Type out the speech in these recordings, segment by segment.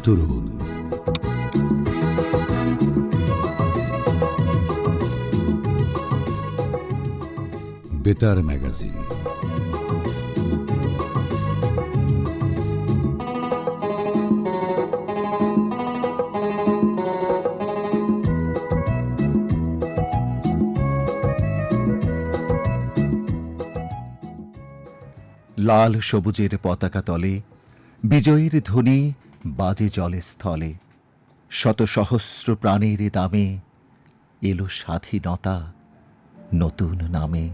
উত্তরণ বেতার ম্যাগাজিন। লাল সবুজের পতাকা তলে বিজয়ীর ধ্বনি বাজে জলে স্থলে শত সহস্র প্রাণের দামে এলো স্বাধীনতা নতুন নামে।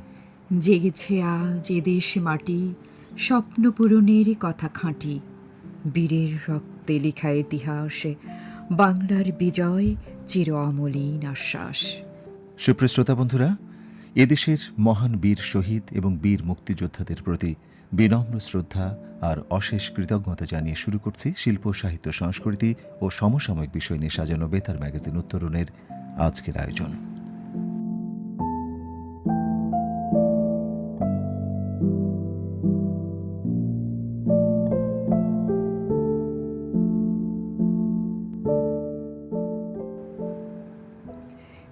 জেগেছে আজ এদেশ মাটি স্বপ্ন পূরণের কথা খাঁটি। বীরের রক্তে লেখা ইতিহাস বাংলার বিজয় চির অমলিন আশ্বাস। সুপ্রিয় শ্রোতা বন্ধুরা এদেশের মহান বীর শহীদ এবং বীর মুক্তিযোদ্ধাদের প্রতি বিনম্র শ্রদ্ধা আর অশেষ কৃতজ্ঞতা জানিয়ে শুরু করছি শিল্প, সাহিত্য, সংস্কৃতি ও সমসাময়িক বিষয় নিয়ে সাজানো বেতার ম্যাগাজিন উত্তরণের আজকের আয়োজন।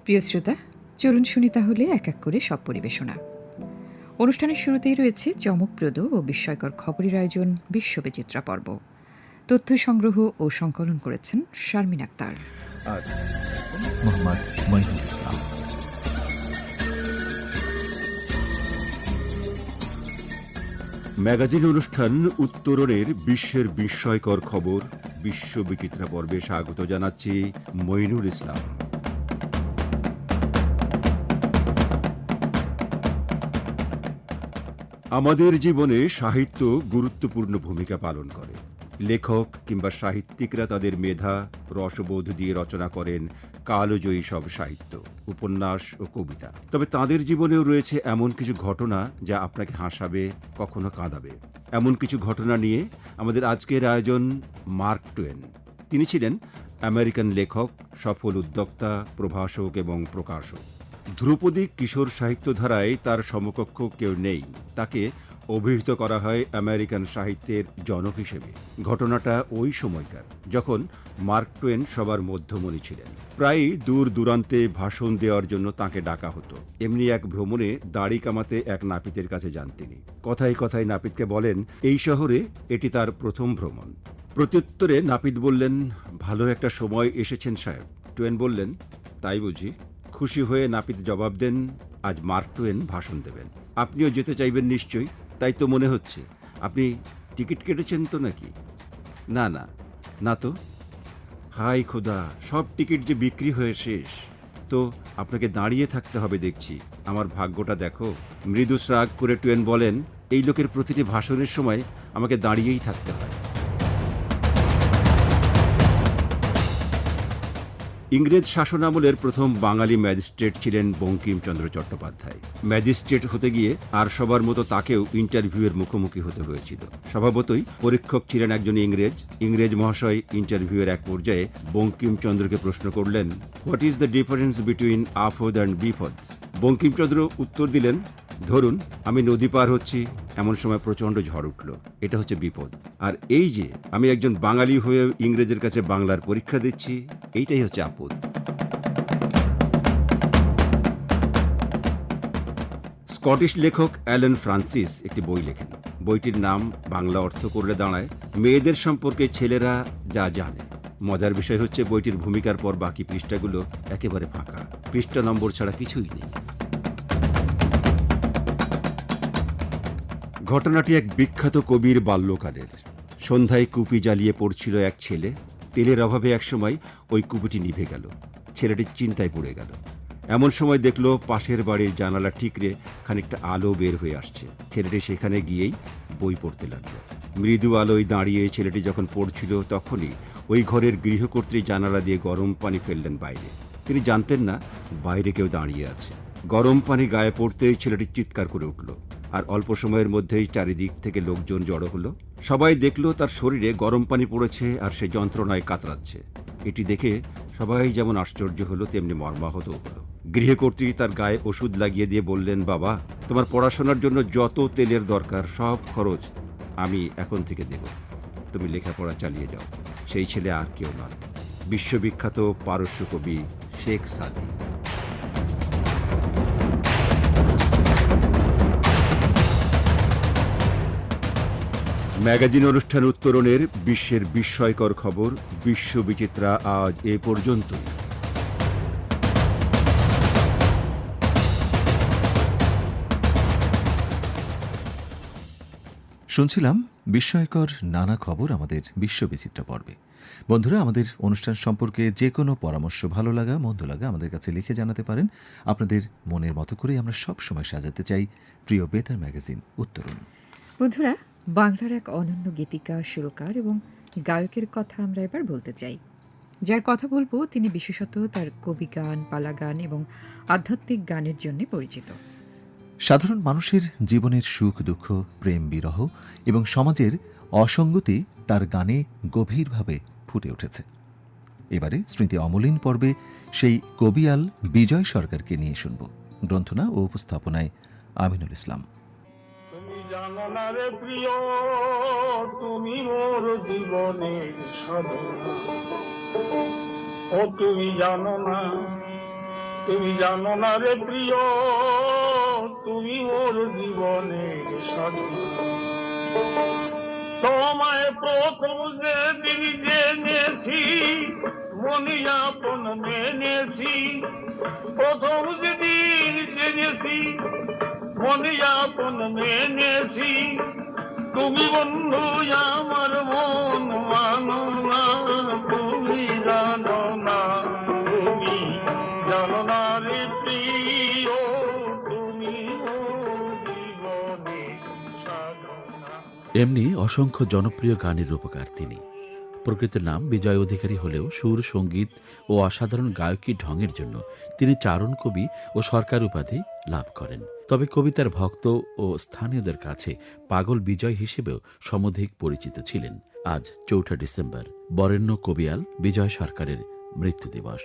প্রিয় শ্রোতা, চলুন শুনি তাহলে এক এক করে সব পরিবেশনা। অনুষ্ঠানের শুরুতেই রয়েছে চমকপ্রদ ও বিস্ময়কর খবরের আয়োজন বিশ্ববিচিত্রা পর্ব। তথ্য সংগ্রহ ও সংকলন করেছেন শারমিন আক্তার। ম্যাগাজিন অনুষ্ঠান উত্তরণের বিশ্বের বিস্ময়কর খবর বিশ্ববিচিত্রা পর্বে স্বাগত জানাচ্ছি মইনুল ইসলাম। আমাদের জীবনে সাহিত্য গুরুত্বপূর্ণ ভূমিকা পালন করে। লেখক কিংবা সাহিত্যিকরা তাদের মেধা, রসবোধ দিয়ে রচনা করেন কালজয়ী সব সাহিত্য, উপন্যাস ও কবিতা। তবে তাদের জীবনেও রয়েছে এমন কিছু ঘটনা যা আপনাকে হাসাবে, কখনো কাঁদাবে। এমন কিছু ঘটনা নিয়ে আমাদের আজকের আয়োজন মার্ক টোয়েন। তিনি ছিলেন আমেরিকান লেখক, সফল উদ্যোক্তা, প্রভাষক এবং প্রকাশক। ধ্রুপদী কিশোর সাহিত্য ধারায় তার সমকক্ষ কেউ নেই। তাকে অভিহিত করা হয় আমেরিকান সাহিত্যের জনক হিসেবে। ঘটনাটা ওই সময়কার, যখন মার্ক টোয়েন সবার মধ্যমণি ছিলেন। প্রায়ই দূর দূরান্তে ভাষণ দেওয়ার জন্য তাকে ডাকা হতো। এমনি এক ভ্রমণে দাড়ি কামাতে এক নাপিতের কাছে যান তিনি। কথায় কথায় নাপিতকে বলেন, এই শহরে এটি তার প্রথম ভ্রমণ। প্রত্যুত্তরে নাপিত বললেন, ভালো একটা সময় এসেছেন সাহেব। টোয়েন বললেন, তাই বুঝি? খুশি হয়ে নাপিত জবাব দেন, আজ মার্ক টোয়েন ভাষণ দেবেন। আপনিও যেতে চাইবেন নিশ্চয়ই, তাই তো মনে হচ্ছে। আপনি টিকিট কেটেছেন তো নাকি? না না। না তো? হাই খোদা, সব টিকিট যে বিক্রি হয়ে শেষ। তো আপনাকে দাঁড়িয়ে থাকতে হবে দেখছি। আমার ভাগ্যটা দেখো। মৃদু শ্রাগ করে টুয়েন বলেন, এই লোকের প্রতিটি ভাষণের সময় আমাকে দাঁড়িয়েই থাকতে হয়। ইংরেজ শাসনামলের প্রথম বাঙালি ম্যাজিস্ট্রেট ছিলেন বঙ্কিমচন্দ্র চট্টোপাধ্যায়। ম্যাজিস্ট্রেট হতে গিয়ে আর সবার মতো তাকেও ইন্টারভিউয়ের মুখোমুখি হতে হয়েছিল। স্বভাবতই পরীক্ষক ছিলেন একজন ইংরেজ। ইংরেজ মহাশয় ইন্টারভিউয়ের এক পর্যায়ে বঙ্কিমচন্দ্রকে প্রশ্ন করলেন what is the difference between আফদ and বিপদ বঙ্কিমচন্দ্র উত্তর দিলেন ধরুন, আমি নদী পার হচ্ছি, এমন সময় প্রচণ্ড ঝড় উঠল। এটা হচ্ছে বিপদ। আর এই যে, আমি একজন বাঙালি হয়ে ইংরেজের কাছে বাংলার পরীক্ষা দিচ্ছি, এইটাই হচ্ছে আপদ। স্কটিশ লেখক অ্যালেন ফ্রান্সিস একটি বই লেখেন। বইটির নাম বাংলা অর্থ করলে দাঁড়ায়, মেয়েদের সম্পর্কে ছেলেরা যা জানে। মজার বিষয় হচ্ছে বইটির ভূমিকার পর বাকি পৃষ্ঠাগুলো একেবারে ফাঁকা। পৃষ্ঠা নম্বর ছাড়া কিছুই নেই। ঘটনাটি এক বিখ্যাত কবির বাল্যকালের। সন্ধ্যায় কুপি জ্বালিয়ে পড়ছিল এক ছেলে। তেলের অভাবে একসময় ওই কুপিটি নিভে গেল। ছেলেটির চিন্তায় পড়ে গেল। এমন সময় দেখল পাশের বাড়ির জানালা ঠিকরে খানিকটা আলো বের হয়ে আসছে। ছেলেটি সেখানে গিয়েই বই পড়তে লাগল। মৃদু আলোয় দাঁড়িয়ে ছেলেটি যখন পড়ছিল তখনই ওই ঘরের গৃহকর্ত্রী জানালা দিয়ে গরম পানি ফেললেন বাইরে। তিনি জানতেন না বাইরে কেউ দাঁড়িয়ে আছে। গরম পানি গায়ে পড়তেই ছেলেটি চিৎকার করে উঠল। আর অল্প সময়ের মধ্যেই চারিদিক থেকে লোকজন জড়ো হলো। সবাই দেখল তার শরীরে গরম পানি পড়েছে আর সে যন্ত্রণায় কাতরাচ্ছে। এটি দেখে সবাই যেমন আশ্চর্য হলো, তেমনি মর্মাহত হলো। গৃহকর্ত্রী তার গায়ে ওষুধ লাগিয়ে দিয়ে বললেন, বাবা, তোমার পড়াশোনার জন্য যত তেলের দরকার, সব খরচ আমি এখন থেকে দেব। তুমি লেখাপড়া চালিয়ে যাও। সেই ছেলে আর কেউ নয়। বিশ্ববিখ্যাত পারস্য কবি শেখ সাদি। ম্যাগাজিন অনুষ্ঠান উত্তরণের বিশ্বের বিস্ময়কর খবর বিশ্ববিচিত্রা আজ এ পর্যন্তই। শুনছিলাম বিস্ময়কর নানা খবর আমাদের বিশ্ববিচিত্রা পর্বে। বন্ধুরা আমাদের অনুষ্ঠান সম্পর্কে যে কোনো পরামর্শ ভালো লাগা মন্দ লাগা আমাদের কাছে লিখে জানাতে পারেন। আপনাদের মনের মতো করে আমরা সব সময় সাজাতে চাই প্রিয় বেতার ম্যাগাজিন উত্তরণ। বন্ধুরা বাংলার এক অনন্য গীতিকা, সুরকার এবং গায়কের কথা আমরা এবার বলতে চাই। যার কথা বলব, তিনি বিশেষত তার কবি গান, পালা গান এবং আধ্যাত্মিক গানের জন্য পরিচিত। সাধারণ মানুষের জীবনের সুখ, দুঃখ, প্রেম, বিরহ এবং সমাজের অসঙ্গতি তার গানে গভীরভাবে ফুটে উঠেছে। এবারে স্মৃতি অমলিন পর্বে সেই কবিয়াল বিজয় সরকারকে নিয়ে শুনব। গ্রন্থনা ও উপস্থাপনায় আমিনুল ইসলাম। জানো না রে প্রিয়, তুমি মোর জীবনে সাধনা। ও তুমি জানো না, তুমি জানো না রে প্রিয়, তুমি মোর জীবনে সাধনা। তোমায় প্রথম যে দিন জেনেছি, মনি আপন মেনেছি। প্রথম যে যেদিন জেনেছি মনে মেনেছি। তুমি বন্ধু, আমার মন মানো না। তুমি জানো না, তুমি জানো না রে তুমি এমনি অসংখ্য জনপ্রিয় গানের রূপকার তিনি। প্রকৃতির নাম বিজয় অধিকারী হলেও সুর, সংগীত ও অসাধারণ গায়কী ঢঙের জন্য তিনি চারণ কবি ও সরকার উপাধি লাভ করেন। তবে কবিতার ভক্ত ও স্থানীয়দের কাছে পাগল বিজয় হিসেবেও সমধিক পরিচিত ছিলেন। আজ চৌঠা ডিসেম্বর, বরেণ্য কবিয়াল, বিজয় সরকারের মৃত্যু দিবস।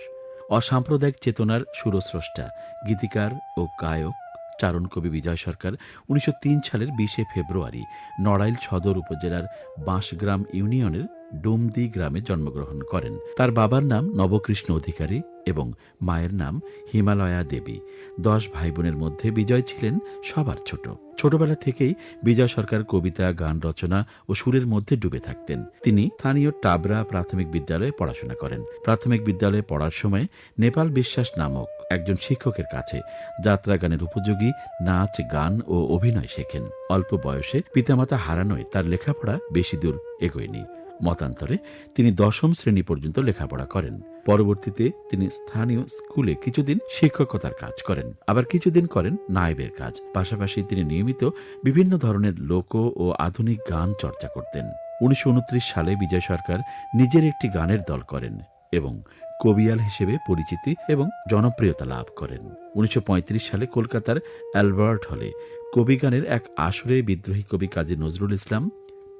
অসাম্প্রদায়িক চেতনার সুরস্রষ্টা, গীতিকার ও গায়ক চারণ কবি বিজয় সরকার উনিশশো তিন সালের বিশে ফেব্রুয়ারি নড়াইল সদর উপজেলার বাঁশগ্রাম ইউনিয়নের ডুমদি গ্রামে জন্মগ্রহণ করেন। তার বাবার নাম নবকৃষ্ণ অধিকারী এবং মায়ের নাম হিমালয়া দেবী। দশ ভাই বোনের মধ্যে বিজয় ছিলেন সবার ছোট। ছোটবেলা থেকেই বিজয় সরকার কবিতা, গান রচনা ও সুরের মধ্যে ডুবে থাকতেন। তিনি স্থানীয় টাবরা প্রাথমিক বিদ্যালয়ে পড়াশোনা করেন। প্রাথমিক বিদ্যালয়ে পড়ার সময় নেপাল বিশ্বাস নামক একজন শিক্ষকের কাছে যাত্রা গানের উপযোগী, নাচ, গান ও অভিনয় শেখেন। অল্প বয়সে পিতামাতা হারানোয় তার লেখাপড়া বেশি দূর এগোয়নি। মতান্তরে তিনি দশম শ্রেণি পর্যন্ত লেখাপড়া করেন। পরবর্তীতে তিনি স্থানীয় স্কুলে কিছুদিন শিক্ষকতার কাজ করেন। আবার কিছুদিন করেন নায়েবের কাজ। পাশাপাশি তিনি নিয়মিত বিভিন্ন ধরনের লোক ও আধুনিক গান চর্চা করতেন। উনিশশো উনত্রিশ সালে বিজয় সরকার নিজের একটি গানের দল করেন এবং কবিয়াল হিসেবে পরিচিতি এবং জনপ্রিয়তা লাভ করেন। উনিশশো পঁয়ত্রিশ সালে কলকাতার অ্যালবার্ট হলে কবি গানের এক আসরে বিদ্রোহী কবি কাজী নজরুল ইসলাম,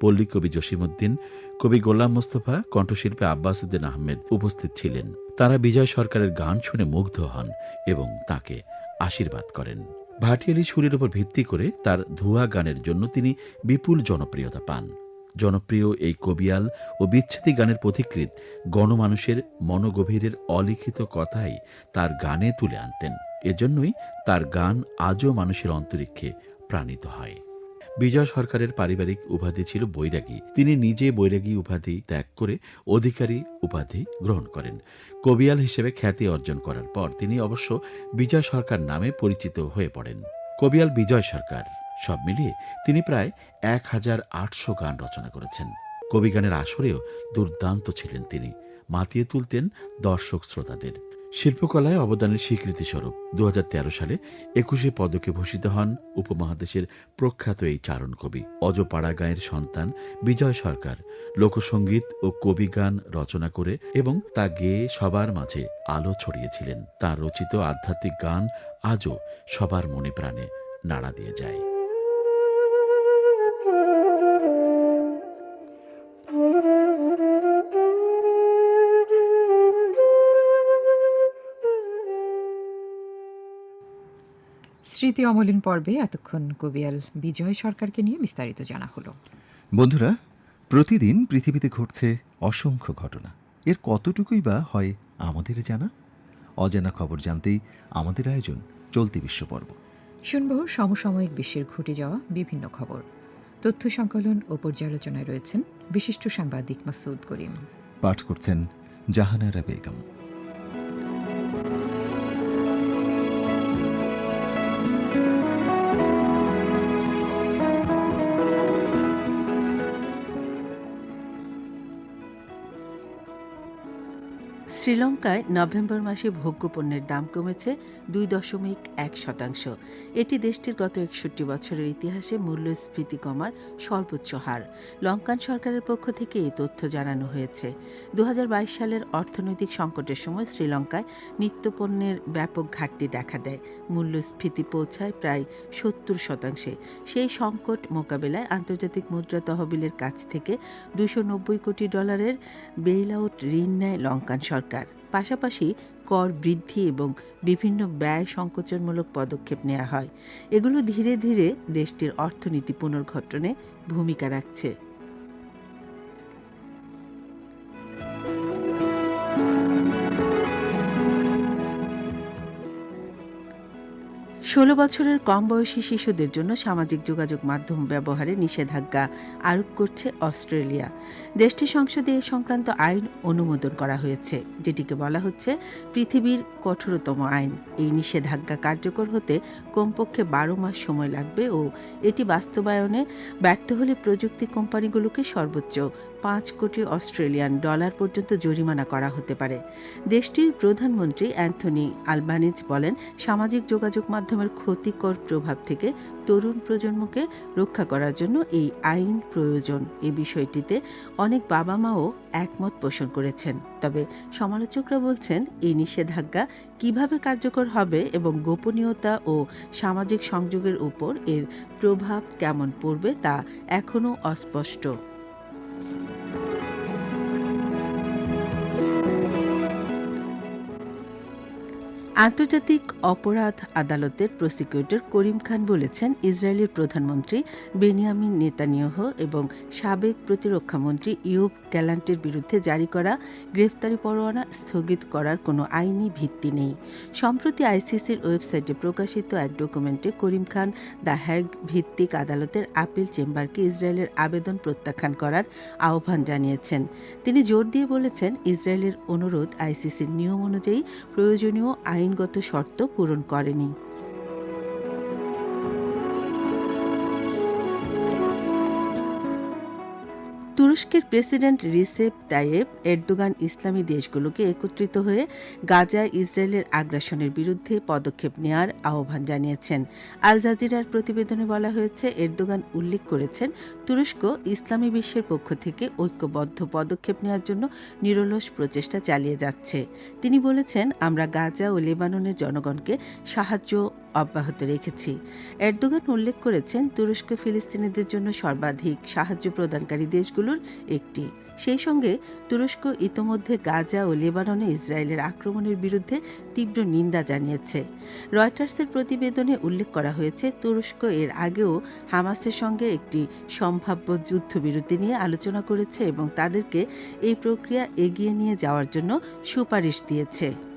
পল্লী কবি জসিমউদ্দিন, কবি গোলাম মোস্তফা, কণ্ঠশিল্পী আব্বাস উদ্দিন আহমেদ উপস্থিত ছিলেন। তারা বিজয় সরকারের গান শুনে মুগ্ধ হন এবং তাকে আশীর্বাদ করেন। ভাটিয়ালি সুরের উপর ভিত্তি করে তার ধোয়া গানের জন্য তিনি বিপুল জনপ্রিয়তা পান। জনপ্রিয় এই কবিয়াল ও বিচ্ছেদী গানের পথিকৃৎ গণমানুষের মনোগভীরের অলিখিত কথাই তার গানে তুলে আনতেন। এজন্যই তার গান আজও মানুষের অন্তরিক্ষে প্রাণিত হয়। বিজয় সরকারের পারিবারিক উপাধি ছিল বৈরাগী। তিনি নিজে বৈরাগী উপাধি ত্যাগ করে অধিকারী উপাধি গ্রহণ করেন। কবিয়াল হিসেবে খ্যাতি অর্জন করার পর তিনি অবশ্য বিজয় সরকার নামে পরিচিত হয়ে পড়েন। কবিয়াল বিজয় সরকার। সব মিলিয়ে তিনি প্রায় এক হাজার আটশো গান রচনা করেছেন। কবিগানের আসরেও দুর্দান্ত ছিলেন তিনি। মাতিয়ে তুলতেন দর্শক শ্রোতাদের। শিল্পকলায় অবদানের স্বীকৃতি স্বরূপ দু হাজার তেরো সালে একুশে পদকে ভূষিত হন উপমহাদেশের প্রখ্যাত এই চারণ কবি। অজপাড়া গায়ের সন্তান বিজয় সরকার লোকসঙ্গীত ও কবি গান রচনা করে এবং তা গেয়ে সবার মাঝে আলো ছড়িয়েছিলেন। তার রচিত আধ্যাত্মিক গান আজও সবার মনে প্রাণে নাড়া দিয়ে যায়। স্মৃতি অমলিন পর্বে এতক্ষণ কবিয়াল বিজয় সরকারকে নিয়ে বিস্তারিত জানা হলো। বন্ধুরা প্রতিদিন পৃথিবীতে ঘটছে অসংখ্য ঘটনা। এর কতটুকুই বা হয় আমাদের জানা? অজানা খবর জানতেই আমাদের আয়োজন চলতি বিশ্ব পর্ব। শুনব সমসাময়িক বিশ্বের ঘটে যাওয়া বিভিন্ন খবর। তথ্য সংকলন ও পর্যালোচনায় রয়েছেন বিশিষ্ট সাংবাদিক মাসুদ করিম। পাঠ করছেন জাহানারা বেগম। শ্রীলঙ্কায় নভেম্বর মাসে ভোগ্যপণ্যের দাম কমেছে দুই দশমিক এক শতাংশ। এটি দেশটির গত একষট্টি বছরের ইতিহাসে মূল্যস্ফীতি কমার সর্বোচ্চ হার। লঙ্কান সরকারের পক্ষ থেকে এই তথ্য জানানো হয়েছে। দু হাজার বাইশ সালের অর্থনৈতিক সংকটের সময় শ্রীলঙ্কায় নিত্যপণ্যের ব্যাপক ঘাটতি দেখা দেয়। মূল্যস্ফীতি পৌঁছায় প্রায় সত্তর শতাংশে। সেই সংকট মোকাবেলায় আন্তর্জাতিক মুদ্রা তহবিলের কাছ থেকে দুশো কোটি ডলারের বেইল আউট ঋণ নেয় লঙ্কান সরকার। পাশাপাশি কর বৃদ্ধি এবং বিভিন্ন ব্যয় সংকোচনমূলক পদক্ষেপ নেওয়া হয়। এগুলো ধীরে ধীরে দেশটির অর্থনীতি পুনর্গঠনে ভূমিকা রাখছে। ষোলো বছরের কম বয়সী শিশুদের জন্য সামাজিক যোগাযোগ মাধ্যম ব্যবহারে নিষেধাজ্ঞা আরোপ করছে অস্ট্রেলিয়া। দেশটির সংসদে এ সংক্রান্ত আইন অনুমোদন করা হয়েছে, যেটিকে বলা হচ্ছে পৃথিবীর কঠোরতম আইন। এই নিষেধাজ্ঞা কার্যকর হতে কমপক্ষে বারো মাস সময় লাগবে ও এটি বাস্তবায়নে ব্যর্থ হলে প্রযুক্তি কোম্পানিগুলোকে সর্বোচ্চ পাঁচ কোটি অস্ট্রেলিয়ান ডলার পর্যন্ত জরিমানা করা হতে পারে। দেশটির প্রধানমন্ত্রী অ্যান্থনি আলবানিজ বলেন, সামাজিক যোগাযোগ মাধ্যমের ক্ষতিকর প্রভাব থেকে তরুণ প্রজন্মকে রক্ষা করার জন্য এই আইন প্রয়োজন। এ বিষয়টিতে অনেক বাবা মাও একমত পোষণ করেছেন। তবে সমালোচকরা বলছেন, এই নিষেধাজ্ঞা কীভাবে কার্যকর হবে এবং গোপনীয়তা ও সামাজিক সংযোগের উপর এর প্রভাব কেমন পড়বে তা এখনও অস্পষ্ট। আন্তর্জাতিক অপরাধ আদালতের প্রসিকিউটর করিম খান বলেছেন, ইসরায়েলের প্রধানমন্ত্রী বেনিয়ামিন নেতানিয়াহ এবং সাবেক প্রতিরক্ষামন্ত্রী ইউব গ্যালান্টের বিরুদ্ধে জারি করা গ্রেফতারি পরোয়ানা স্থগিত করার কোনো আইনি ভিত্তি নেই। সম্প্রতি আইসিসির ওয়েবসাইটে প্রকাশিত এক ডকুমেন্টে করিম খান দ্য হ্যাগ ভিত্তিক আদালতের আপিল চেম্বারকে ইসরায়েলের আবেদন প্রত্যাখ্যান করার আহ্বান জানিয়েছেন। তিনি জোর দিয়ে বলেছেন, ইসরায়েলের অনুরোধ আইসিসির নিয়ম অনুযায়ী প্রয়োজনীয় আইনগত শর্ত পূরণ করেনি। তুরস্কের প্রেসিডেন্ট রিসেপ তাইয়েব এরদোগান ইসলামী দেশগুলোকে একত্রিত হয়ে গাজা ইসরায়েলের আগ্রাসনের বিরুদ্ধে পদক্ষেপ নেওয়ার আহ্বান জানিয়েছেন। আল জাজিরার প্রতিবেদনে বলা হয়েছে, এরদোগান উল্লেখ করেছেন, তুরস্ক ইসলামী বিশ্বের পক্ষ থেকে ঐক্যবদ্ধ পদক্ষেপ নেওয়ার জন্য নিরলস প্রচেষ্টা চালিয়ে যাচ্ছে। তিনি বলেছেন, আমরা গাজা ও লেবাননের জনগণকে সাহায্য অব্যাহত রেখেছি। এরদোগান উল্লেখ করেছেন, তুরস্ক ফিলিস্তিনিদের জন্য সর্বাধিক সাহায্য প্রদানকারী দেশগুলোর একটি। সেই সঙ্গে তুরস্ক ইতোমধ্যে গাজা ও লেবাননে ইসরায়েলের আক্রমণের বিরুদ্ধে তীব্র নিন্দা জানিয়েছে। রয়টার্সের প্রতিবেদনে উল্লেখ করা হয়েছে, তুরস্ক এর আগেও হামাসের সঙ্গে একটি সম্ভাব্য যুদ্ধবিরতি নিয়ে আলোচনা করেছে এবং তাদেরকে এই প্রক্রিয়া এগিয়ে নিয়ে যাওয়ার জন্য সুপারিশ দিয়েছে।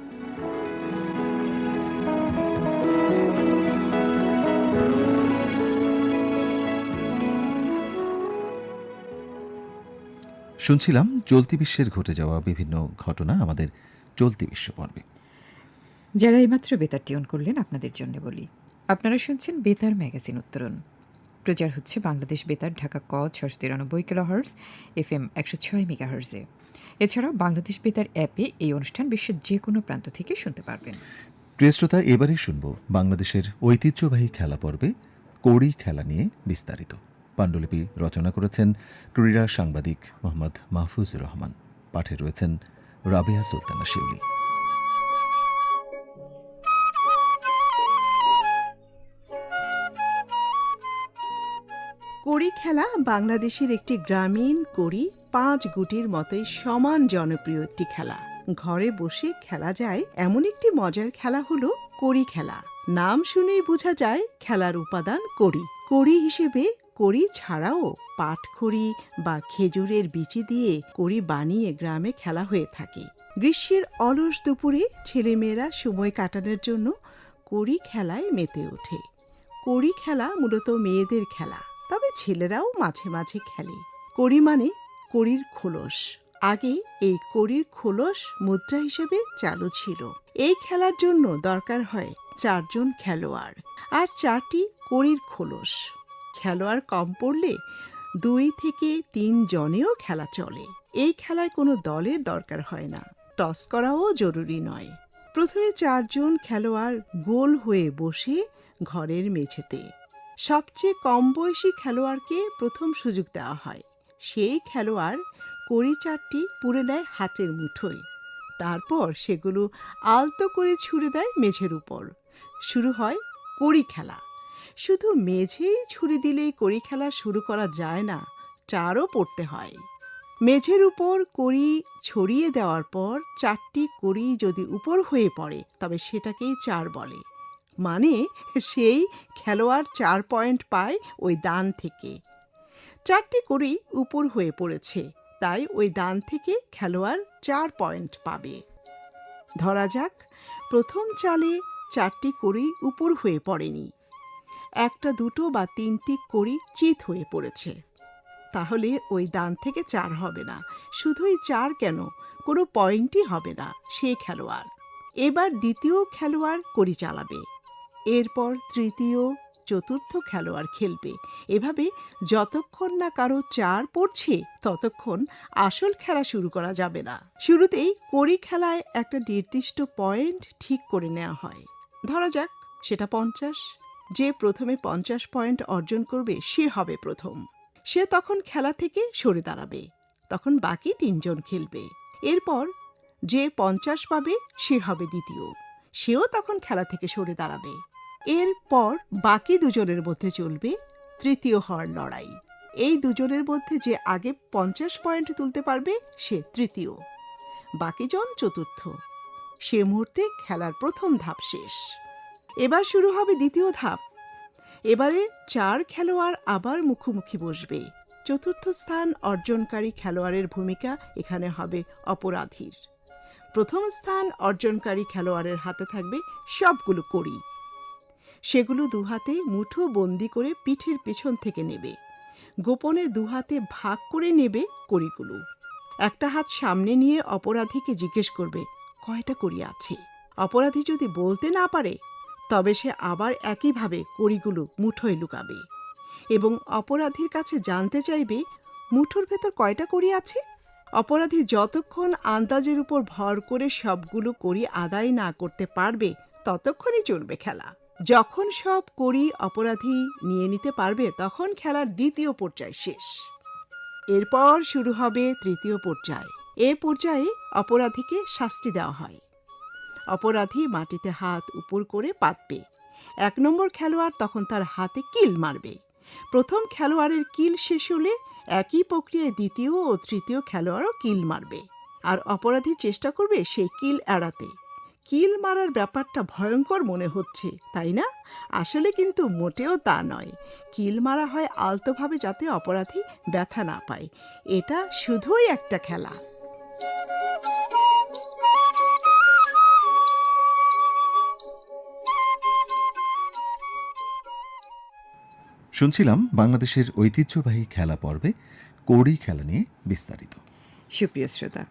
শুনছিলাম চলতি বিশ্বের ঘটে যাওয়া বিভিন্ন ঘটনা আমাদের চলতি বিশ্ব পর্বে। যারা এইমাত্র বেতার টিউন করলেন আপনাদের জন্য বলি। আপনারা শুনছেন বেতার ম্যাগাজিন উত্তরণ। প্রচার হচ্ছে বাংলাদেশ বেতার ঢাকা ক ছশো তিরানব্বই কিলো হার্স এফ এম একশো ছয় মেগা হার্সে এছাড়াও বাংলাদেশ বেতার অ্যাপে এই অনুষ্ঠান বিশ্বের যে কোনো প্রান্ত থেকে শুনতে পারবেন। প্রিয় শ্রোতা এবারে শুনব বাংলাদেশের ঐতিহ্যবাহী খেলা পর্বে কড়ি খেলা নিয়ে বিস্তারিত। পাণ্ডুলিপি রচনা করেছেন ক্রীড়া সাংবাদিক মোহাম্মদ মাহফুজুর রহমান। পাঠে রয়েছেন রাবেয়া সুলতানা শিউলি। কড়ি খেলা বাংলাদেশের একটি গ্রামীণ কড়ি পাঁচ গুটির মতোই সমান জনপ্রিয় একটি খেলা। ঘরে বসে খেলা যায় এমন একটি মজার খেলা হলো কড়ি খেলা। নাম শুনেই বোঝা যায় খেলার উপাদান কড়ি। কড়ি হিসেবে কড়ি ছাড়াও পাটখড়ি বা খেজুরের বিচি দিয়ে কড়ি বানিয়ে গ্রামে খেলা হয়ে থাকে। গ্রীষ্মের অলস দুপুরে ছেলেমেয়েরা সময় কাটানোর জন্য কড়ি খেলায় মেতে ওঠে। কড়ি খেলা মূলত মেয়েদের খেলা, তবে ছেলেরাও মাঝে মাঝে খেলে। কড়ি মানে কড়ির খোলস। আগে এই কড়ির খোলস মুদ্রা হিসেবে চালু ছিল। এই খেলার জন্য দরকার হয় চারজন খেলোয়াড়, আর চারটি কড়ির খোলস। খেলোয়াড় কম পড়লে দুই থেকে তিন জনেও খেলা চলে। এই খেলায় কোনো দলের দরকার হয় না। টস করাও জরুরি নয়। প্রথমে চারজন খেলোয়াড় গোল হয়ে বসে ঘরের মেঝেতে। সবচেয়ে কম বয়সী খেলোয়াড়কে প্রথম সুযোগ দেওয়া হয়। সেই খেলোয়াড় কড়ি চারটি পুড়ে নেয় হাতের মুঠোয়। তারপর সেগুলো আলতো করে ছুঁড়ে দেয় মেঝের উপর। শুরু হয় কড়ি খেলা। শুধু মেঝেই ছুরি দিলেই কড়ি খেলা শুরু করা যায় না, চারও পড়তে হয়। মেঝের উপর কড়ি ছড়িয়ে দেওয়ার পর চারটি কড়ি যদি উপর হয়ে পড়ে, তবে সেটাকেই চার বলে। মানে সেই খেলোয়াড় চার পয়েন্ট পায় ওই দান থেকে। চারটি কড়ি উপর হয়ে পড়েছে, তাই ওই দান থেকে খেলোয়াড় চার পয়েন্ট পাবে। ধরা যাক, প্রথম চালে চারটি কড়ি উপর হয়ে পড়েনি একটা দুটো বা তিনটি কড়ি চিত হয়ে পড়েছে। তাহলে ওই দান থেকে চার হবে না। শুধুই চার কেন? কোনো পয়েন্টই হবে না সেই খেলোয়াড়। এবার দ্বিতীয় খেলোয়াড় করি চালাবে। এরপর তৃতীয়, চতুর্থ খেলোয়াড় খেলবে। এভাবে যতক্ষণ না কারও চার পড়ছে, ততক্ষণ আসল খেলা শুরু করা যাবে না। শুরুতেই কড়ি খেলায় একটা নির্দিষ্ট পয়েন্ট ঠিক করে নেওয়া হয়। ধরা যাক, সেটা পঞ্চাশ। যে প্রথমে পঞ্চাশ পয়েন্ট অর্জন করবে, সে হবে প্রথম। সে তখন খেলা থেকে সরে দাঁড়াবে। তখন বাকি তিনজন খেলবে। এরপর যে পঞ্চাশ পাবে, সে হবে দ্বিতীয়। সেও তখন খেলা থেকে সরে দাঁড়াবে। এরপর বাকি দুজনের মধ্যে চলবে তৃতীয় হওয়ার লড়াই। এই দুজনের মধ্যে যে আগে পঞ্চাশ পয়েন্ট তুলতে পারবে, সে তৃতীয়। বাকিজন চতুর্থ। সে মুহূর্তে খেলার প্রথম ধাপ শেষ। এবার শুরু হবে দ্বিতীয় ধাপ। এবারে চার খেলোয়াড় আবার মুখোমুখি বসবে। চতুর্থ স্থান অর্জনকারী খেলোয়াড়ের ভূমিকা এখানে হবে অপরাধীর। প্রথম স্থান অর্জনকারী খেলোয়াড়ের হাতে থাকবে সবগুলো কড়ি। সেগুলো দুহাতে মুঠো বন্দি করে পিঠের পেছন থেকে নেবে। গোপনে দুহাতে ভাগ করে নেবে কড়িগুলো। একটা হাত সামনে নিয়ে অপরাধীকে জিজ্ঞেস করবে, কয়টা কড়ি আছে? অপরাধী যদি বলতে না পারে তবে সে আবার একইভাবে কড়িগুলো মুঠোয় লুকাবে। এবং অপরাধীর কাছে জানতে চাইবে, মুঠোর ভেতর কয়টা কড়ি আছে? অপরাধী যতক্ষণ আন্দাজের উপর ভর করে সবগুলো কড়ি আদায় না করতে পারবে, ততক্ষণই চলবে খেলা। যখন সব কড়ি অপরাধী নিয়ে নিতে পারবে, তখন খেলার দ্বিতীয় পর্যায় শেষ। এরপর শুরু হবে তৃতীয় পর্যায়। এ পর্যায়ে অপরাধীকে শাস্তি দেওয়া হয়। অপরাধী মাটিতে হাত উপর করে পাতবে। এক নম্বর খেলোয়াড় তখন তার হাতে কিল মারবে। প্রথম খেলোয়াড়ের কিল শেষ হলে একই প্রক্রিয়ায় দ্বিতীয় ও তৃতীয় খেলোয়াড়ও কিল মারবে। আর অপরাধী চেষ্টা করবে সেই কিল এড়াতে। কিল মারার ব্যাপারটা ভয়ঙ্কর মনে হচ্ছে, তাই না? আসলে কিন্তু মোটেও তা নয়। কিল মারা হয় আলতোভাবে যাতে অপরাধী ব্যথা না পায়। এটা শুধুই একটা খেলা। শুনছিলাম বাংলাদেশের ঐতিহ্যবাহী খেলা পর্বে কড়ি খেলা নিয়ে বিস্তারিত। সুপ্রিয় শ্রোতা,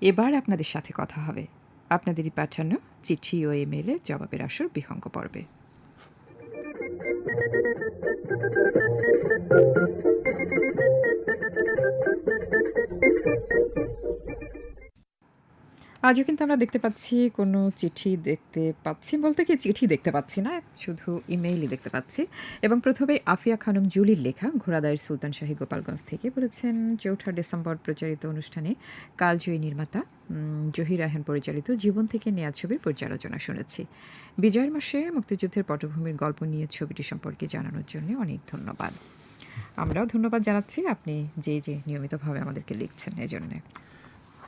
এবার আপনাদের সাথে কথা হবে আপনাদেরই পাঠানো চিঠি ও ইমেলের জবাবের আসর বিহঙ্গ পর্বে। আজও কিন্তু আমরা দেখতে পাচ্ছি কোনো চিঠি দেখতে পাচ্ছি বলতে কি চিঠি দেখতে পাচ্ছি না, শুধু ইমেইলই দেখতে পাচ্ছি। এবং প্রথমে আফিয়া খানম জুলির লেখা ঘোড়াদায়ের সুলতান শাহী গোপালগঞ্জ থেকে বলেছেন, চৌঠা ডিসেম্বর প্রচারিত অনুষ্ঠানে কালজয়ী নির্মাতা জহির আহেন পরিচালিত জীবন থেকে নেয়া ছবির পর্যালোচনা শুনেছি। বিজয়ের মাসে মুক্তিযুদ্ধের পটভূমির গল্প নিয়ে ছবিটি সম্পর্কে জানানোর জন্য অনেক ধন্যবাদ। আমরাও ধন্যবাদ জানাচ্ছি, আপনি যে যে নিয়মিতভাবে আমাদেরকে লিখছেন এজন্যে।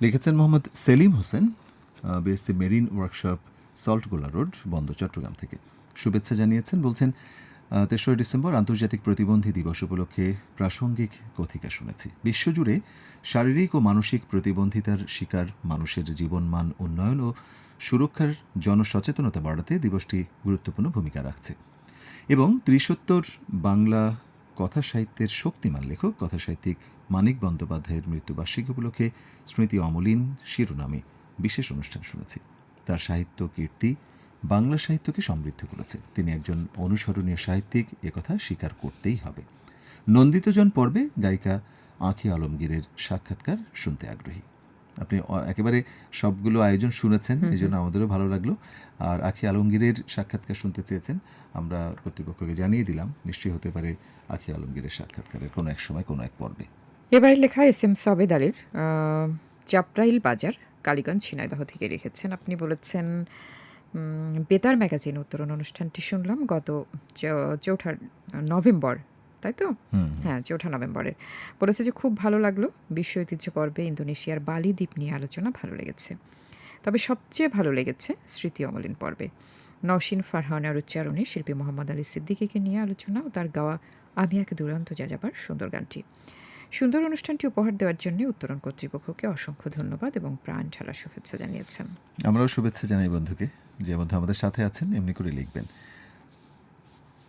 লিখেছেন Mohammad Selim Hossain BSc marine workshop Saltgola road বন্দর চট্টগ্রাম থেকে। শুভেচ্ছা জানিয়েছেন, বলছেন তেসরা ডিসেম্বর আন্তর্জাতিক প্রতিবন্ধী দিবস উপলক্ষে প্রাসঙ্গিক কথিকা শুনেছি। বিশ্বজুড়ে শারীরিক ও মানসিক প্রতিবন্ধিতার শিকার মানুষের জীবনমান উন্নয়ন ও সুরক্ষার জনসচেতনতা বাড়াতে দিবসটি গুরুত্বপূর্ণ ভূমিকা রাখছে। এবং ত্রিশোত্তর বাংলা কথাসাহিত্যের শক্তিমান লেখক, কথাসাহিত্যিক মানিক বন্দ্যোপাধ্যায়ের মৃত্যুবার্ষিকী উপলক্ষে স্মৃতি অমলিন শিরোনামে বিশেষ অনুষ্ঠান শুনেছি। তার সাহিত্য কীর্তি বাংলা সাহিত্যকে সমৃদ্ধ করেছে। তিনি একজন অনুসরণীয় সাহিত্যিক একথা স্বীকার করতেই হবে। নন্দিতজন পর্বে গায়িকা আঁখি আলমগীরের সাক্ষাৎকার শুনতে আগ্রহী। আপনি একেবারে সবগুলো আয়োজন শুনেছেন এই জন্য আমাদেরও ভালো লাগল। আর আখি আলমগীরের সাক্ষাৎকার শুনতে চেয়েছেন আমরা কর্তৃপক্ষকে জানিয়ে দিলাম নিশ্চয়ই হতে পারে আখি আলমগীরের সাক্ষাৎকারের কোনো এক সময় কোনো এক পর্বে। এবারের লেখা এস এম সবেদারের চাপরাইল বাজার কালীগঞ্জ ঝিনাইদহ থেকে রেখেছেন। আপনি বলেছেন বেতার ম্যাগাজিন উত্তরণ অনুষ্ঠানটি শুনলাম গত চৌঠা নভেম্বর তাই তো? হ্যাঁ চৌঠা নভেম্বরের। বলেছে যে খুব ভালো লাগল বিশ্ব ঐতিহ্য পর্বে ইন্দোনেশিয়ার বালি দ্বীপ নিয়ে আলোচনা ভালো লেগেছে। তবে সবচেয়ে ভালো লেগেছে স্মৃতি অমলিন পর্বে। নওশিন ফারহানার উচ্চারণে শিল্পী মোহাম্মদ আলী সিদ্দিকীকে নিয়ে আলোচনা ও তার গাওয়া আমি এক দুরন্ত যাযাবার সুন্দর গানটি। সুন্দর অনুষ্ঠানটি উপহার দেওয়ার জন্য উত্তরণ কর্তৃপক্ষকে অসংখ্য ধন্যবাদ এবং প্রাণ ঢালা শুভেচ্ছা জানিয়েছেন। আমরাও শুভেচ্ছা জানাই বন্ধুকে। যে বন্ধু আমাদের সাথে আছেন এমনি করে লিখবেন।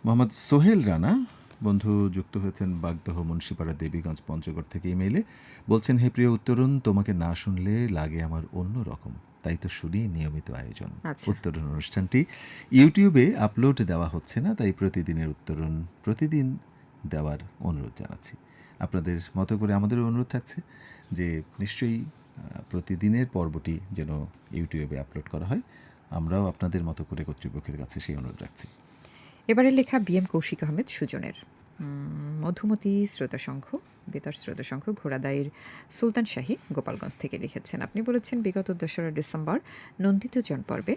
মোহাম্মদ সোহেল রানা বন্ধু যুক্ত হয়েছেন বাগদহ মুন্সিপাড়া দেবীগঞ্জ পঞ্চগড় থেকে ইমেইলে। বলছেন হে প্রিয় উত্তরণ তোমাকে না শুনলে লাগে আমার অন্য রকম। তাই তো শুনি নিয়মিত আয়োজন। আচ্ছা। উত্তরণ অনুষ্ঠানটি ইউটিউবে আপলোড দেওয়া হচ্ছে না তাই প্রতিদিনের উত্তরণ প্রতিদিন দেওয়ার অনুরোধ জানাচ্ছি। আপনাদের মতো করে আমাদের অনুরোধ থাকছে যে নিশ্চয়ই প্রতিদিনের পর্বটি যেন ইউটিউবে আপলোড করা হয়। আমরাও আপনাদের মতো করে কর্তৃপক্ষের কাছে সেই অনুরোধ রাখছি। এবারে লেখা বি এম কৌশিক আহমেদ সুজনের। মধুমতি শ্রোতা সংঘ বেতার শ্রোতা সংঘ ঘোড়াদাইর সুলতান শাহী গোপালগঞ্জ থেকে লিখেছেন। আপনি বলেছেন, বিগত দোসরা ডিসেম্বর নন্দিত জন পর্বে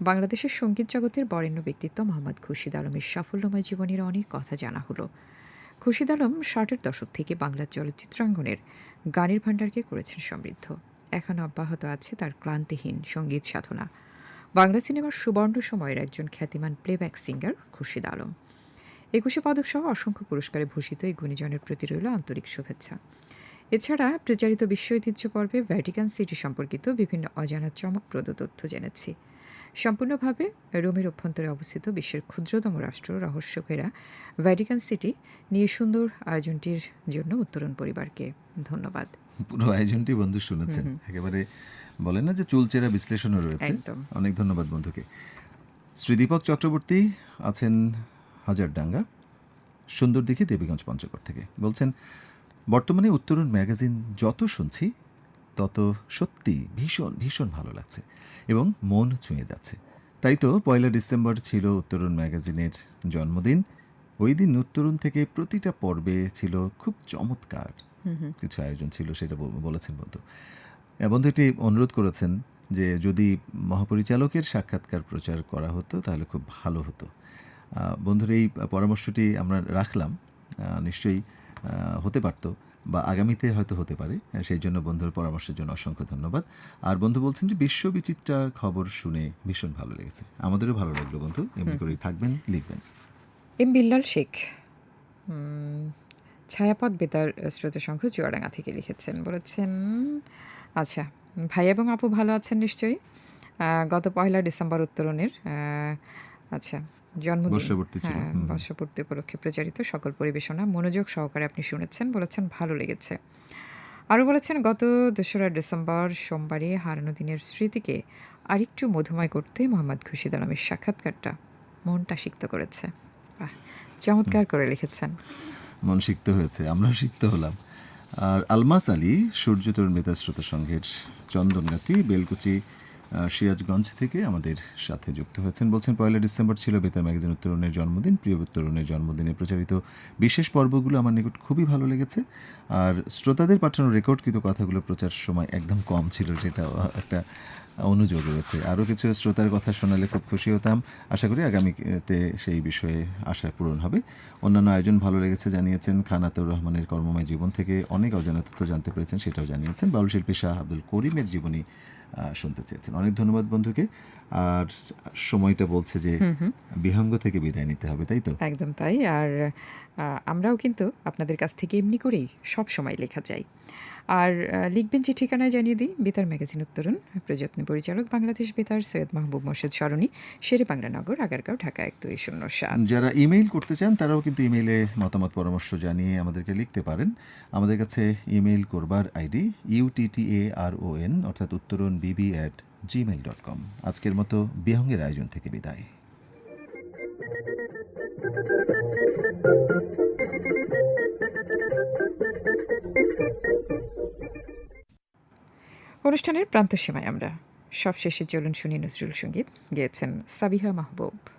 বাংলাদেশের সংগীত জগতের বরেণ্য ব্যক্তিত্ব মোহাম্মদ খুরশিদ আলমের সাফল্যময় জীবনের অনেক কথা জানা হলো। খুরশিদ আলম ষাটের দশক থেকে বাংলার চলচ্চিত্রাঙ্গনের গানের ভাণ্ডারকে করেছেন সমৃদ্ধ। এখন অব্যাহত আছে তার ক্লান্তিহীন সংগীত সাধনা। বাংলা সিনেমার সুবর্ণ সময়ের একজন খ্যাতিমান প্লেব্যাক সিঙ্গার খুরশিদ আলম। একুশে পদক সহ অসংখ্য পুরস্কারে ভূষিত এই গুণীজনের প্রতি রইল আন্তরিক শুভেচ্ছা। এছাড়া প্রচারিত বিশ্ব ঐতিহ্য পর্বে ভ্যাটিকান সিটি সম্পর্কিত বিভিন্ন অজানা চমকপ্রদ তথ্য জেনেছি। সম্পূর্ণভাবে রোমের অভ্যন্তরে অবস্থিত বিশ্বের ক্ষুদ্রতম রাষ্ট্র রহস্যকেরা ভ্যাটিকান সিটি নিয়ে সুন্দর আয়োজনটির জন্য উত্তরণ পরিবারকে ধন্যবাদ। পুরো আয়োজনটি বন্ধু শুনেছেন। একেবারে বলেন না যে চুলচেরা বিশ্লেষণও রয়েছে। অনেক ধন্যবাদ বন্ধুকে। শ্রীদীপক চক্রবর্তী আছেন হাজারডাঙ্গা সুন্দর দিকে দেবীগঞ্জ পঞ্চগড় থেকে। বলছেন বর্তমানে উত্তরণ ম্যাগাজিন যত শুনছি তত সত্যি ভীষণ ভীষণ ভালো লাগছে এবং মন ছুঁয়ে যাচ্ছে। তাই তো পয়লা ডিসেম্বর ছিল উত্তরণ ম্যাগাজিনের জন্মদিন। ওই দিন উত্তরণ থেকে প্রতিটা পর্বে ছিল খুব চমৎকার। কিছু আয়োজন ছিল সেটা বলেছেন বন্ধু। বন্ধু এটি অনুরোধ করেছেন যে যদি মহাপরিচালকের সাক্ষাৎকার প্রচার করা হতো তাহলে খুব ভালো হতো। বন্ধুর এই পরামর্শটি আমরা রাখলাম। নিশ্চয়ই হতে পারতো। বা আগামীতে হয়তো হতে পারে। সেই জন্য বন্ধুর পরামর্শের জন্য অসংখ্য ধন্যবাদ। আর বন্ধু বলছেন যে বিশ্ব বিচিত্রা খবর শুনে ভীষণ ভালো লেগেছে। আমাদেরও ভালো লাগল বন্ধু। এমনি করেই থাকবেন লিখবেন। এম বিল্লাল শেখ ছায়াপথ বেতার শ্রোতা সংঘ চুয়াডাঙ্গা থেকে লিখেছেন। বলেছেন আচ্ছা ভাই এবং আপু ভালো আছেন নিশ্চয়ই? গত পয়লা ডিসেম্বর উত্তরণের আচ্ছা জন্মদিন বর্ষপূর্তি ছিল, হ্যাঁ বর্ষপূর্তি উপলক্ষে প্রচারিত সকল পরিবেশনা মনোযোগ সহকারে আপনি শুনেছেন বলেছেন ভালো লেগেছে। আরও বলেছেন গত দোসরা ডিসেম্বর সোমবারে হারানো দিনের স্মৃতিকে আরেকটু মধুময় করতে মোহাম্মদ খুরশিদ আলমের সাক্ষাৎকারটা মনটা সিক্ত করেছে। বাহ চমৎকার করে লিখেছেন। মন সিক্ত হয়েছে আমরাও সিক্ত হলাম। আর আলমাস আলী সূর্য তরুণ বেতার শ্রোতা সংঘের চন্দনগাতি বেলকুচি সিরাজগঞ্জ থেকে আমাদের সাথে যুক্ত হয়েছেন। বলছেন, পয়লা ডিসেম্বর ছিল বেতার ম্যাগাজিন উত্তরণের জন্মদিন। প্রিয় উত্তরণের জন্মদিনে প্রচারিত বিশেষ পর্বগুলো আমার নিকট খুবই ভালো লেগেছে। আর শ্রোতাদের পাঠানো রেকর্ডকৃত কথাগুলো প্রচার সময় একদম কম ছিল সেটা একটা অনুযোগ রয়েছে। আরও কিছু শ্রোতার কথা শোনালে খুব খুশি হতাম। আশা করি আগামীতে সেই বিষয়ে আশা পূরণ হবে। অন্যান্য আয়োজন ভালো লেগেছে জানিয়েছেন। খানাতুর রহমানের কর্মময় জীবন থেকে অনেক অজানা তথ্য জানতে পেরেছেন, সেটাও জানিয়েছেন। বাউল শিল্পী শাহ আব্দুল করিমের জীবনী শুনতে চেয়েছেন। অনেক ধন্যবাদ বন্ধুকে। আর সময়টা বলছে যে বিহঙ্গ থেকে বিদায় নিতে হবে তাই তো? একদম তাই। আর আমরাও কিন্তু আপনাদের কাছ থেকে এমনি করেই সব সময় লেখা চাই। আর লিখবেন যে ঠিকানায় জানিয়ে দিই, বেতার ম্যাগাজিন উত্তরণ প্রযত্ন পরিচালক বাংলাদেশ বেতার, সৈয়দ মাহবুব মোর্শেদ সরণি, শেরে বাংলানগর আগারগাঁও, ঢাকা এক দুই শূন্য সাত। যারা ইমেইল করতে চান, তারাও কিন্তু ইমেইলে মতামত, পরামর্শ জানিয়ে আমাদেরকে লিখতে পারেন। আমাদের কাছে ইমেইল করবার আইডি ইউটিটিএ আর ও এন, অর্থাৎ উত্তরণ বিবি অ্যাট জিমেইল ডট কম আজকের মতো বিহঙ্গের আয়োজন থেকে বিদায়। অনুষ্ঠানের প্রান্ত সীমায় আমরা। সবশেষে চলুন শুনি নজরুল সংগীত গেয়েছেন সাবিহা মাহবুব।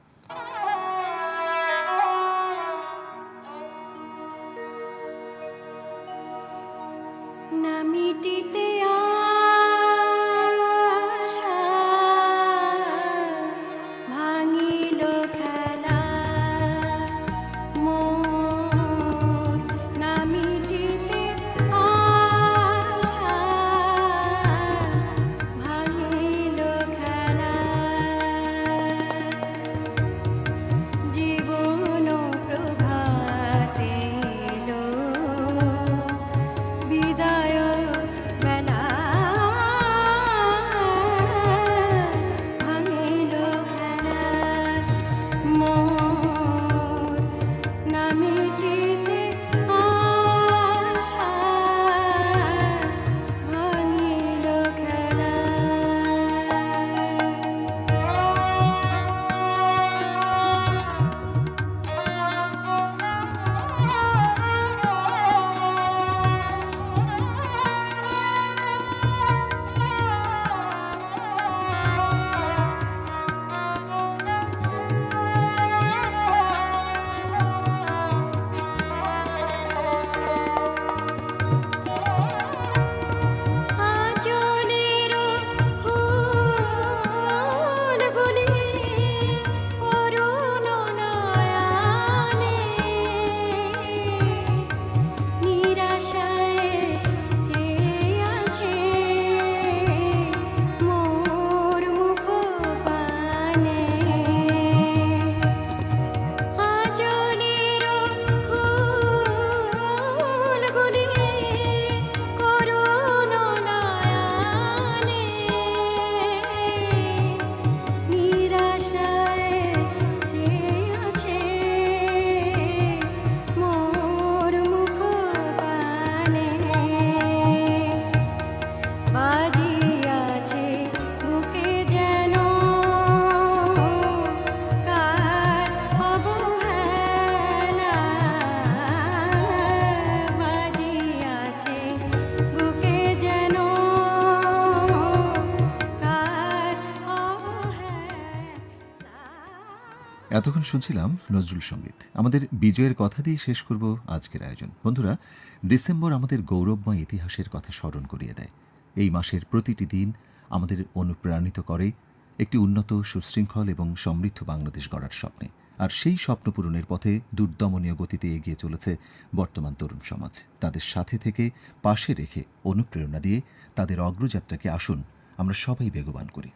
শুনছিলাম নজরুল সংগীত। আমাদের বিজয়ের কথা দিয়ে শেষ করব আজকের আয়োজন। বন্ধুরা, ডিসেম্বর আমাদের গৌরবময় ইতিহাসের কথা স্মরণ করিয়ে দেয়। এই মাসের প্রতিটি দিন আমাদের অনুপ্রাণিত করে একটি উন্নত, সুশৃঙ্খল এবং সমৃদ্ধ বাংলাদেশ গড়ার স্বপ্নে। আর সেই স্বপ্ন পূরণের পথে দুর্দমনীয় গতিতে এগিয়ে চলেছে বর্তমান তরুণ সমাজ। তাদের সাথে থেকে পাশে রেখে অনুপ্রেরণা দিয়ে তাদের অগ্রযাত্রাকে আসুন আমরা সবাই বেগবান করি।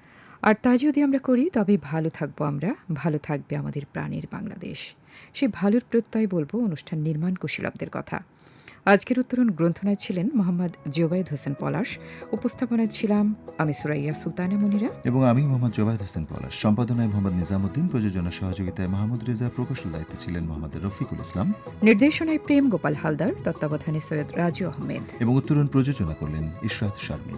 আর তা যদি আমরা করি তবে ভালো থাকব আমরা। ভালো থাকবে আমাদের প্রাণের বাংলাদেশ। সে ভালোর প্রত্যয় বলব অনুষ্ঠান নির্মাণ কুশীলবদের কথা। আজকের উত্তরণ গ্রন্থনায় ছিলেন মোহাম্মদ জোবায়দ হোসেন পলাশ। উপস্থাপনায় ছিলাম আমি সুরাইয়া সুলতানা মনিরা। এবং আমি মোহাম্মদ জোবায়দ হোসেন পলাশ। সম্পাদনায় মোহাম্মদ নিজামুদ্দিন। প্রযোজনা সহযোগিতায় মাহমুদ রেজা। প্রকৌশল দায়িত্বে ছিলেন মোহাম্মদ রফিকুল ইসলাম। নির্দেশনায় প্রেম গোপাল হালদার। তত্ত্বাবধানে সৈয়দ রাজু আহমেদ। এবং উত্তরণ প্রযোজনা করলেন ইশরাত শারমিন।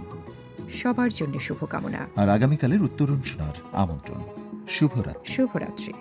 সবার জন্য শুভকামনা। আর আগামীকালের উত্তরণ শোনার আমন্ত্রণ। শুভরাত্রি। শুভরাত্রি।